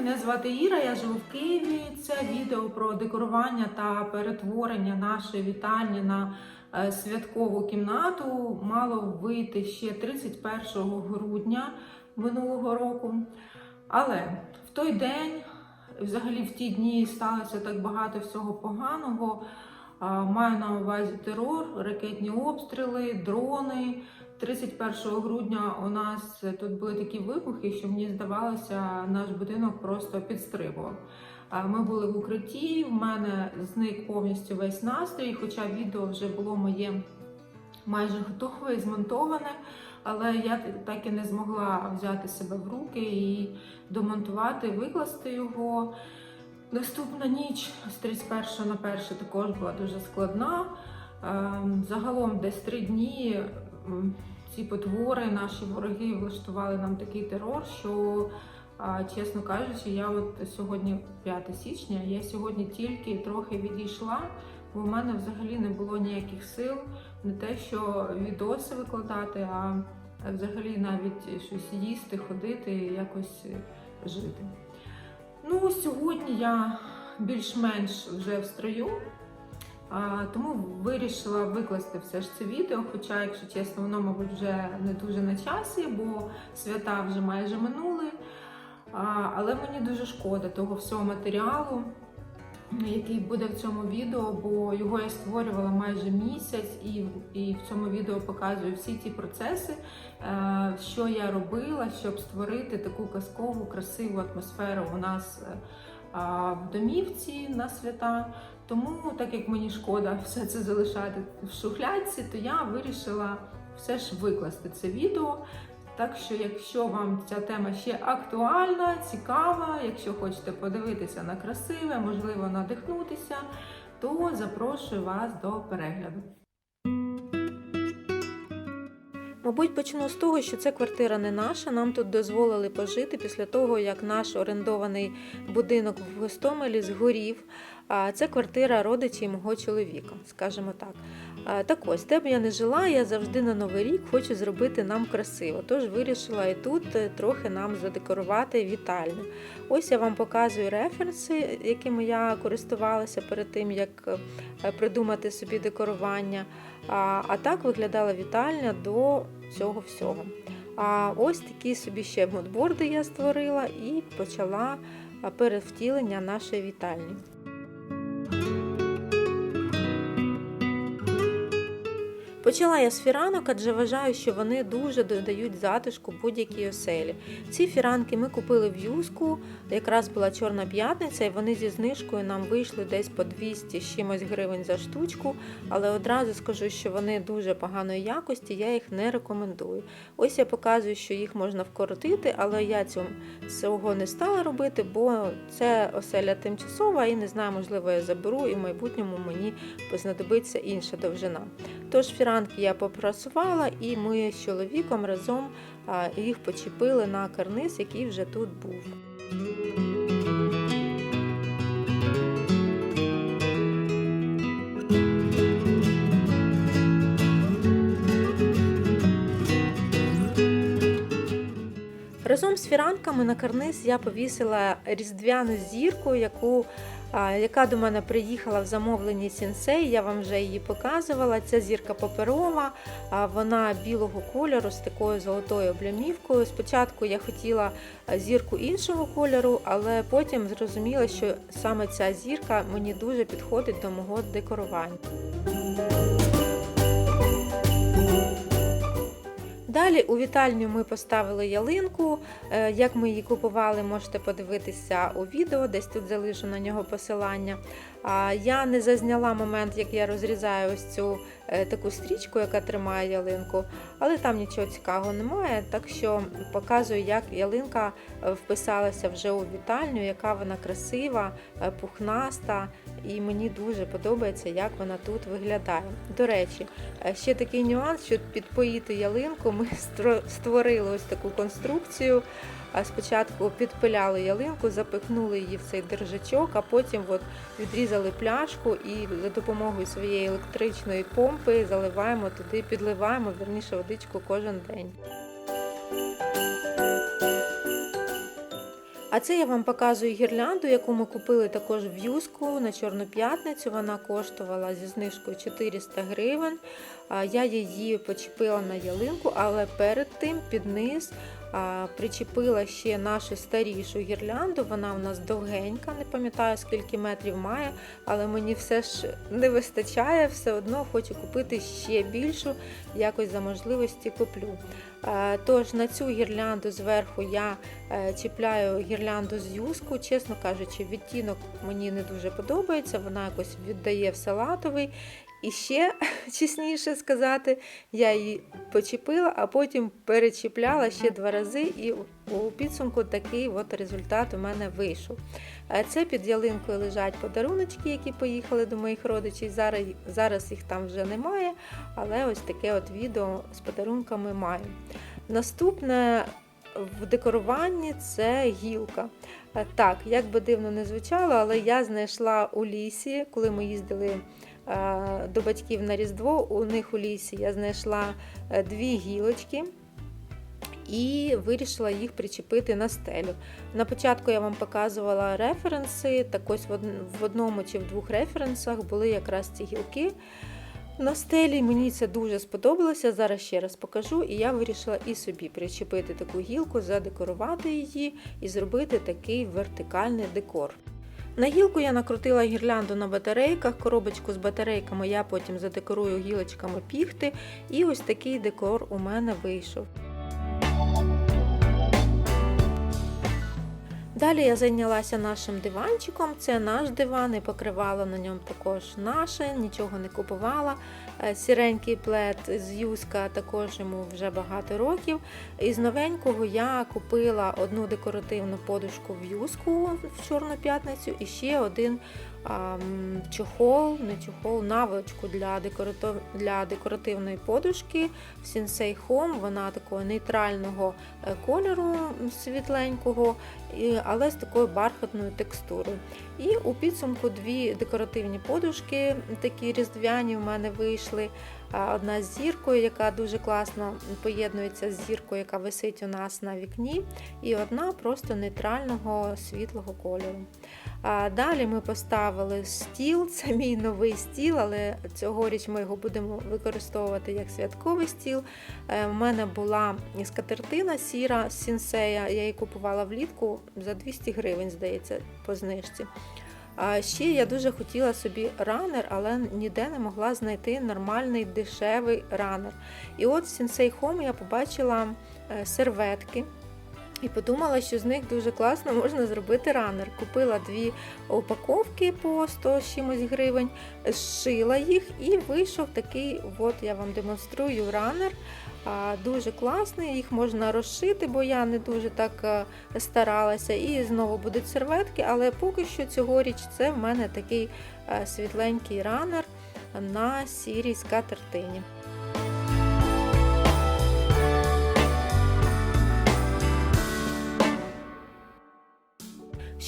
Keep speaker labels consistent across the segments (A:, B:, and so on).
A: Мене звати Іра. Я живу в Києві. Це відео про декорування та перетворення нашої вітальні на е, святкову кімнату мало вийти ще 31 грудня минулого року. Але в той день, взагалі в ті дні, сталося так багато всього поганого. Маю на увазі терор, ракетні обстріли, дрони. 31 грудня у нас тут були такі вибухи, що мені здавалося, наш будинок просто підстрибував. Ми були в укритті, в мене зник повністю весь настрій, хоча відео вже було моє майже готове і змонтоване, але я так і не змогла взяти себе в руки і домонтувати, викласти його. Наступна ніч з 31 на 1 також була дуже складна. Ем, Загалом десь три дні ці потвори, наші вороги влаштували нам такий терор, що, чесно кажучи, я от сьогодні 5 січня, я сьогодні тільки трохи відійшла, бо в мене взагалі не було ніяких сил, не те, що відоси викладати, а взагалі навіть щось їсти, ходити, якось жити. Ну, сьогодні я більш-менш вже в строю, тому вирішила викласти все ж це відео. Хоча, якщо чесно, воно, мабуть, вже не дуже на часі, бо свята вже майже минули. Але мені дуже шкода того всього матеріалу, який буде в цьому відео, бо його я створювала майже місяць, і, і в цьому відео показую всі ті процеси, е, що я робила, щоб створити таку казкову, красиву атмосферу у нас е, в домівці на свята. Тому, так як мені шкода все це залишати в шухлядці, то я вирішила все ж викласти це відео. Так що, якщо вам ця тема ще актуальна, цікава, якщо хочете подивитися на красиве, можливо, надихнутися, то запрошую вас до перегляду. Мабуть, почну з того, що це квартира не наша. Нам тут дозволили пожити після того, як наш орендований будинок в Гостомелі згорів. Це квартира родичів мого чоловіка, скажімо так. Так ось, де б я не жила, я завжди на новий рік хочу зробити нам красиво. Тож вирішила і тут е, трохи нам задекорувати вітальню. Ось я вам показую референси, якими я користувалася перед тим, як е, придумати собі декорування. А так виглядала вітальня до цього всього. А ось такі собі ще модборди я створила і почала перевтілення нашої вітальні. Почала я з фіранок, адже вважаю, що вони дуже додають затишку будь-якій оселі. Ці фіранки ми купили в юску, якраз була чорна п'ятниця, і вони зі знижкою нам вийшли десь по 200 з чимось гривень за штучку. Але одразу скажу, що вони дуже поганої якості, я їх не рекомендую. Ось я показую, що їх можна вкоротити, але я цього, не стала робити, бо це оселя тимчасова і не знаю, можливо, я заберу, і в майбутньому мені знадобиться інша довжина. Тож фіранки я попрасувала, і ми з чоловіком разом їх почепили на карниз, який вже тут був. Разом з фіранками на карниз я повісила різдвяну зірку, яку, яка до мене приїхала в замовленні сінсей. Я вам вже її показувала. Ця зірка паперова, вона білого кольору з такою золотою облямівкою. Спочатку я хотіла зірку іншого кольору, але потім зрозуміла, що саме ця зірка мені дуже підходить до мого декорування. Далі у вітальню ми поставили ялинку. Е, Як ми її купували, можете подивитися у відео, десь тут залишу на нього посилання. Я не зазняла момент, як я розрізаю ось цю е, таку стрічку, яка тримає ялинку, але там нічого цікавого немає. Так що показую, як ялинка е, вписалася вже у вітальню, яка вона красива, пухнаста, і мені дуже подобається, як вона тут виглядає. До речі, е, ще такий нюанс, що підпоїти ялинку, ми створили ось таку конструкцію. Спочатку підпиляли ялинку, запихнули її в цей держачок, а потім от відрізали пляшку і за допомогою своєї електричної помпи заливаємо туди, підливаємо верніше водичку кожен день. А це я вам показую гірлянду, яку ми купили також в юску на Чорну п'ятницю. Вона коштувала зі знижкою 400 гривень. Я її почепила на ялинку, але перед тим під низ причепила ще нашу старішу гірлянду. Вона у нас довгенька, не пам'ятаю скільки метрів має, але мені все ж не вистачає, все одно хочу купити ще більшу, якось за можливості куплю. Тож на цю гірлянду зверху я е, чіпляю гірлянду з юску. Чесно кажучи, відтінок мені не дуже подобається, вона якось віддає в салатовий. І ще, чесніше сказати, я її почепила, а потім перечіпляла ще два рази, і у підсумку такий от результат у мене вийшов. Це під ялинкою лежать подаруночки, які поїхали до моїх родичів. Зараз, зараз їх там вже немає, але ось таке от відео з подарунками маю. Наступне в декоруванні це гілка. Е, Так, як би дивно не звучало, але я знайшла у лісі, коли ми їздили до батьків на Різдво, у них у лісі я знайшла е, дві гілочки. І вирішила їх причепити на стелю. На початку я вам показувала референси. Так ось в одному чи в двох референсах були якраз ці гілки на стелі. Мені це дуже сподобалося. Зараз ще раз покажу. І я вирішила і собі причепити таку гілку, задекорувати її і зробити такий вертикальний декор. На гілку я накрутила гірлянду на батарейках, коробочку з батарейками я потім задекорую гілочками піхти, і ось такий декор у мене вийшов. Далі я зайнялася нашим диванчиком. Це наш диван, і покривало на ньому також наше, нічого не купувала. Е, Сіренький плед з юска також йому вже багато років. Із новенького я купила одну декоративну подушку в юску в Чорну п'ятницю і ще один чохол, не чохол, навичку для, декоратив... для декоративної подушки в Sensei Home. Вона такого нейтрального е, кольору світленького, але з такою бархатною текстурою. І у підсумку дві декоративні подушки, такі різдвяні в мене вийшли. Одна з зіркою, яка дуже класно поєднується з зіркою, яка висить у нас на вікні, і одна просто нейтрального світлого кольору. Далі ми поставили стіл, це мій новий стіл, але цьогоріч ми його будемо використовувати як святковий стіл. Е, У мене була скатертина сіра з сінсея, я її купувала влітку за 200 гривень, здається, по знижці. А ще я дуже хотіла собі ранер, але ніде не могла знайти нормальний дешевий ранер. І от в Sensei Home я побачила е, серветки. І подумала, що з них дуже класно можна зробити ранер. Купила дві упаковки по 100 чимось гривень, зшила їх і вийшов такий, от я вам демонструю ранер. Дуже класний, їх можна розшити, бо я не дуже так е, старалася. І знову будуть серветки, але поки що цьогоріч це в мене такий е, світленький ранер на сірій скатертині.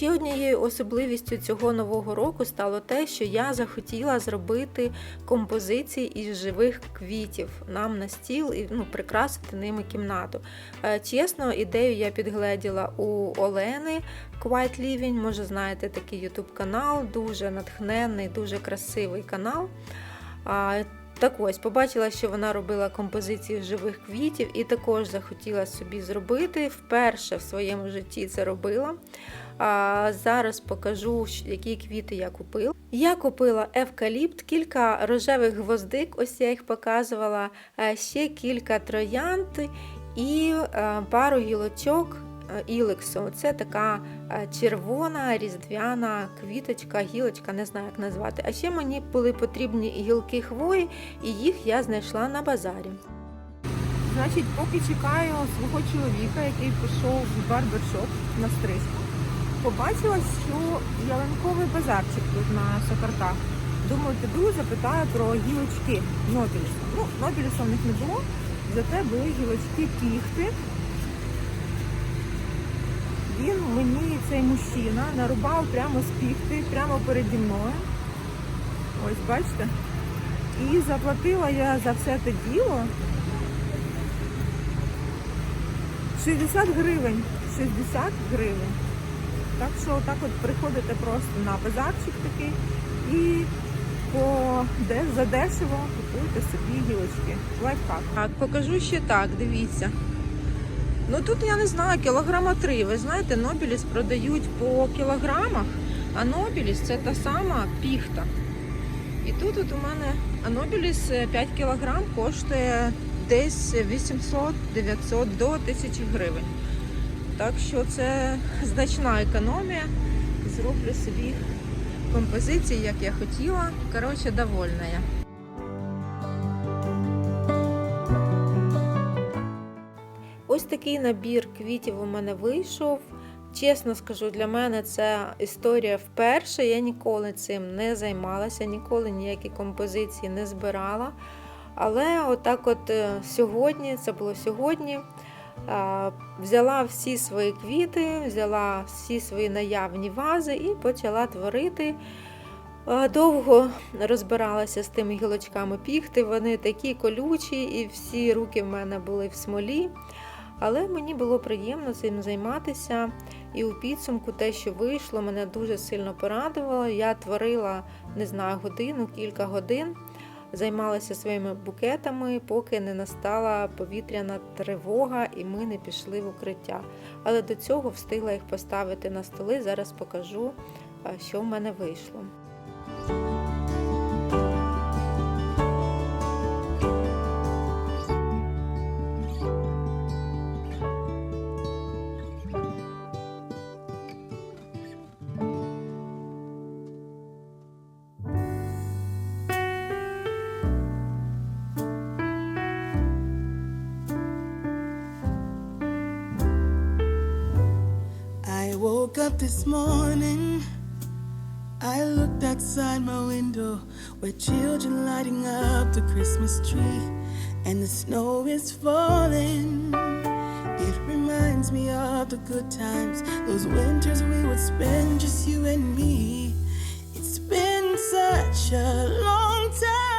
A: Ще однією особливістю цього нового року стало те, що я захотіла зробити композиції із живих квітів нам на стіл і ну, прикрасити ними кімнату. Е, Чесно, ідею я підгледіла у Олени Quiet Living, може знаєте такий YouTube канал, дуже натхненний, дуже красивий канал. Так ось, побачила, що вона робила композиції живих квітів, і також захотіла собі зробити. Вперше в своєму житті це робила. А, Зараз покажу, які квіти я купила. Я купила евкаліпт, кілька рожевих гвоздик, ось я їх показувала, е, ще кілька троянд і е, пару гілочок ілексу. Це така е, червона різдвяна квіточка, гілочка, не знаю як назвати. А ще мені були потрібні гілки хвої, і їх я знайшла на базарі. Значить, поки чекаю свого чоловіка, який пішов в барбершоп на стрижку, побачила, що ялинковий базарчик тут на Сокарках. Думаю, піду запитаю про гілочки Нобіліса. Ну, Нобіліса в них не було, зате були гілочки піхти. Він мені, цей мужчина, нарубав прямо з піхти, прямо переді мною. Ось бачите. І заплатила я за все те діло 60 гривень. 60 гривень. Так що так от приходите просто на базарчик такий і по де задешево купуйте собі гілочки. Лайфхак. Так, покажу ще так, дивіться. Ну тут я не знаю, кілограма три. Ви знаєте, Нобіліс продають по кілограмах, а Нобіліс це та сама піхта. І тут от у мене Анобіліс 5 кілограм коштує десь 800-900 до 1000 гривень. Так що це значна економія. Зроблю собі композиції, як я хотіла. Коротше, довольна я. Такий набір квітів у мене вийшов. Чесно скажу, для мене це історія вперше. Я ніколи цим не займалася, ніколи ніякі композиції не збирала. Але отак, от е, сьогодні, це було сьогодні, е, взяла всі свої квіти, взяла всі свої наявні вази і почала творити. Е, Довго розбиралася з тими гілочками піхти, вони такі колючі, і всі руки в мене були в смолі. Але мені було приємно цим займатися, і у підсумку те, що вийшло, мене дуже сильно порадувало. Я творила, не знаю, годину, кілька годин, займалася своїми букетами, поки не настала повітряна тривога, і ми не пішли в укриття. Але до цього встигла їх поставити на столи. Зараз покажу, що в мене вийшло.
B: I looked outside my window where children lighting up the Christmas tree and the snow is falling. It reminds me of the good times, those winters we would spend just you and me. It's been such a long time.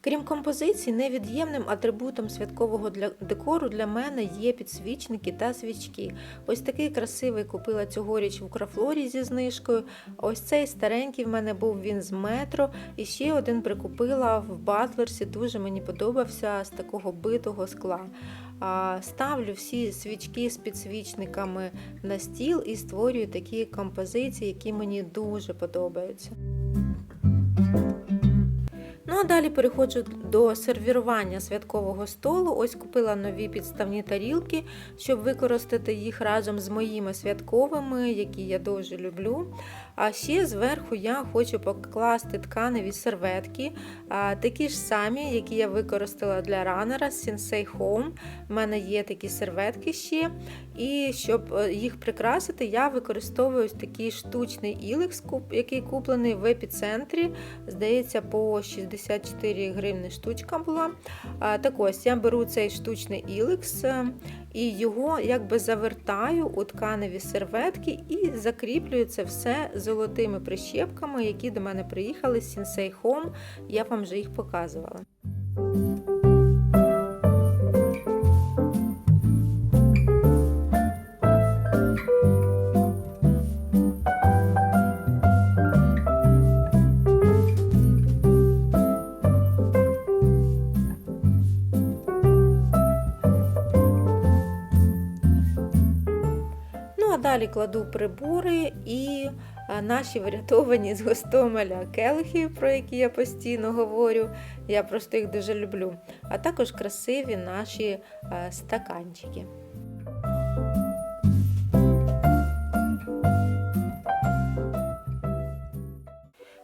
A: Крім композицій, невід'ємним атрибутом святкового для декору для мене є підсвічники та свічки. Ось такий красивий купила цьогоріч в Украфлорі зі знижкою. Ось цей старенький в мене був він з метро. І ще один прикупила в Батлерсі. Дуже мені подобався з такого битого скла. Ставлю всі свічки з підсвічниками на стіл і створюю такі композиції, які мені дуже подобаються. Ну а далі переходжу до сервірування святкового столу. Ось купила нові підставні тарілки, щоб використати їх разом з моїми святковими, які я дуже люблю. А ще зверху я хочу покласти тканеві серветки, такі ж самі, які я використала для ранера Sensei Home. У мене є такі серветки ще. І щоб е, їх прикрасити, я використовую такий штучний іликс, куп- який куплений в епіцентрі. Здається, по 64 гривні штучка була. Так ось я беру цей штучний іликс е, і його якби завертаю у тканеві серветки і закріплюю це все золотими прищепками, які до мене приїхали з Sensei Home. Я вам вже їх показувала. Кладу прибори і е, наші врятовані з Гостомеля келихи, про які я постійно говорю. Я просто їх дуже люблю. А також красиві наші е, стаканчики.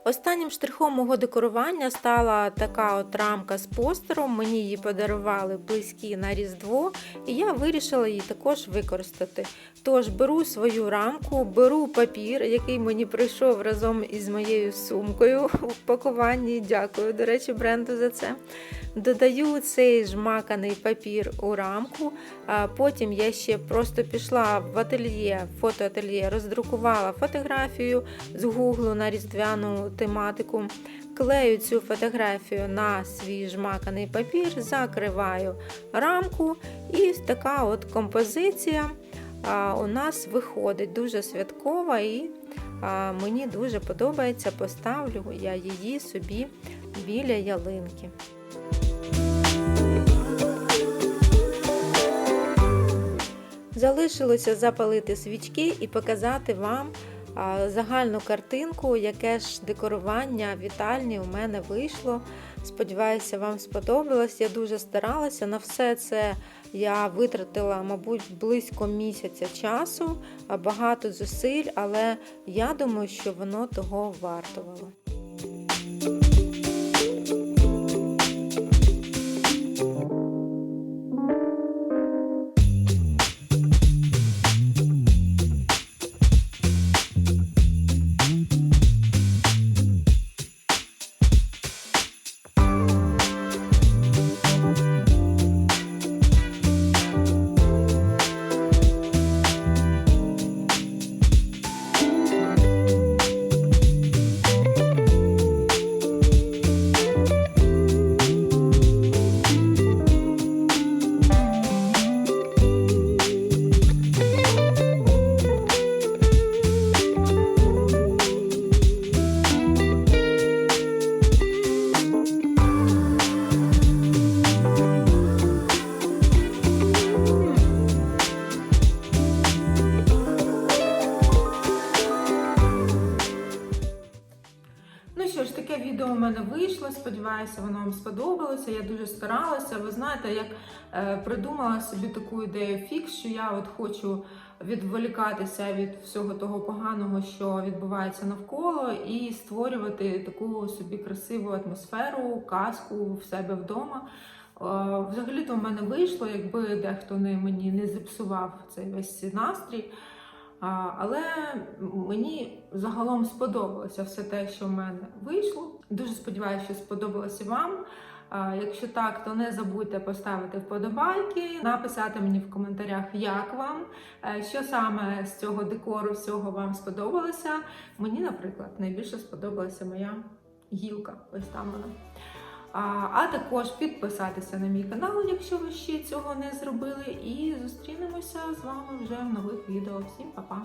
A: Останнім штрихом мого декорування стала така от рамка з постером. Мені її подарували близькі на Різдво, і я вирішила її також використати. Тож беру свою рамку, беру папір, який мені прийшов разом із моєю сумкою у пакуванні. Дякую, до речі, бренду за це. Додаю цей жмаканий папір у рамку. Потім я ще просто пішла в ательє, фотоательє, роздрукувала фотографію з гуглу на різдвяну тематику. Клею цю фотографію на свій жмаканий папір, закриваю рамку, і така от композиція. у нас виходить дуже святкова і мені дуже подобається. Поставлю я її собі біля ялинки. Залишилося запалити свічки і показати вам загальну картинку, яке ж декорування вітальні у мене вийшло. Сподіваюся, вам сподобалось. Я дуже старалася. На все це я витратила, мабуть, близько місяця часу, багато зусиль, але я думаю, що воно того вартувало. Таке відео у мене вийшло. Сподіваюся, воно вам сподобалося. Я дуже старалася. Ви знаєте, як е, придумала собі таку ідею фікс, що я от хочу відволікатися від всього того поганого, що відбувається навколо, і створювати таку собі красиву атмосферу, казку в себе вдома. Е, Взагалі-то в мене вийшло, якби дехто не мені не зіпсував цей весь настрій. Але мені загалом сподобалося все те, що в мене вийшло. Дуже сподіваюся, що сподобалося вам. Якщо так, то не забудьте поставити вподобайки, написати мені в коментарях, як вам, е, що саме з цього декору всього вам сподобалося. Мені, наприклад, найбільше сподобалася моя гілка. Ось там вона. А також підписатися на мій канал, якщо ви ще цього не зробили. І зустрінемося з вами вже в нових відео. Всім па-па!